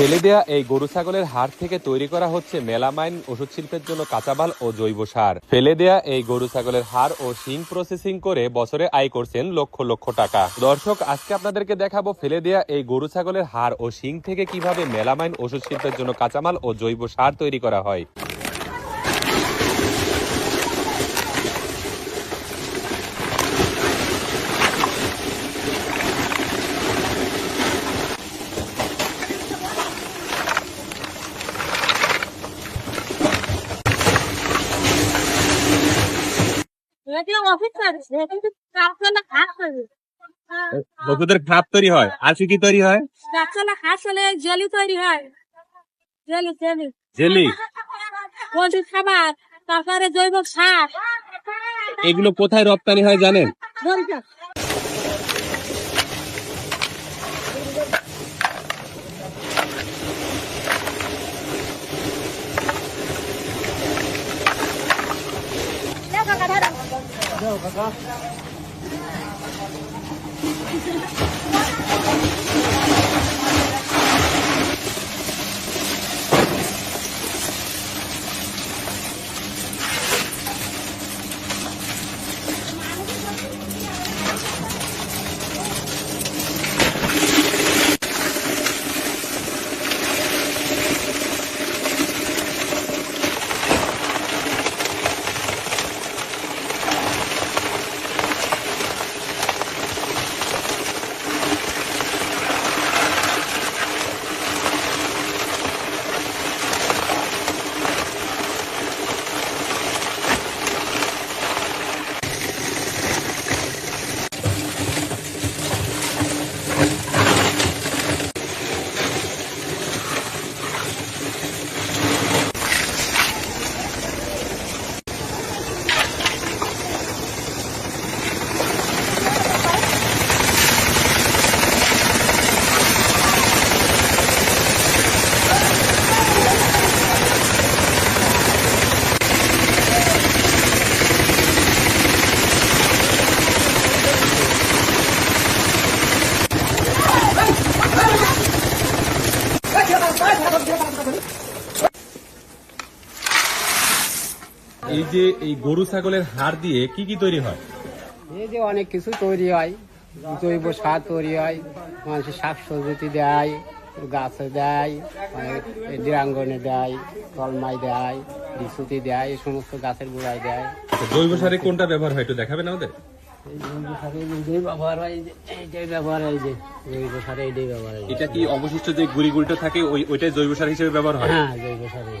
ফেলে দেয়া এই গরু ছাগলের হাড় থেকে তৈরি করা হচ্ছে মেলামাইন ওষুধ শিল্পের জন্য কাঁচামাল ও জৈব সার। ফেলে দেয়া এই গরু ছাগলের হাড় ও শিং প্রসেসিং করে বছরে আয় করছেন লক্ষ লক্ষ টাকা। দর্শক, আজকে আপনাদেরকে দেখাবো ফেলে দেয়া এই গরু ছাগলের হাড় ও শিং থেকে কীভাবে মেলামাইন ওষুধ শিল্পের জন্য কাঁচামাল ও জৈব সার তৈরি করা হয়। খাপ তৈরি হয় আর কি তৈরি হয়? খাস হলে জেলি তৈরি হয়। Jelly jelly. জেলি? পোলট্রি খাবার তারপরে জৈব সার। এগুলো কোথায় রপ্তানি হয় জানেন? 岡さん。এই যে এই গরু ছাগলের হাড় দিয়ে কি কি তৈরি হয়? এই যে অনেক কিছু তৈরি হয়। জৈব সার তৈরি হয়। মানুষের শাক সবজি দেয় গাছে দেয় ডিরাঙ্গনে দেয় তলমাই দেয় বিশুতি দেয় এই সমস্ত গাছের গোড়ায় দেয়। জৈব সারে কোনটা ব্যবহার হয় একটু দেখাবেন আমাদের? হয় হয় হয়। এটা কি অবশিষ্ট যে গুড়ি গুড়িটা থাকে ওই ওইটাই জৈব সার হিসেবে ব্যবহার হয়? হ্যাঁ জৈব সারে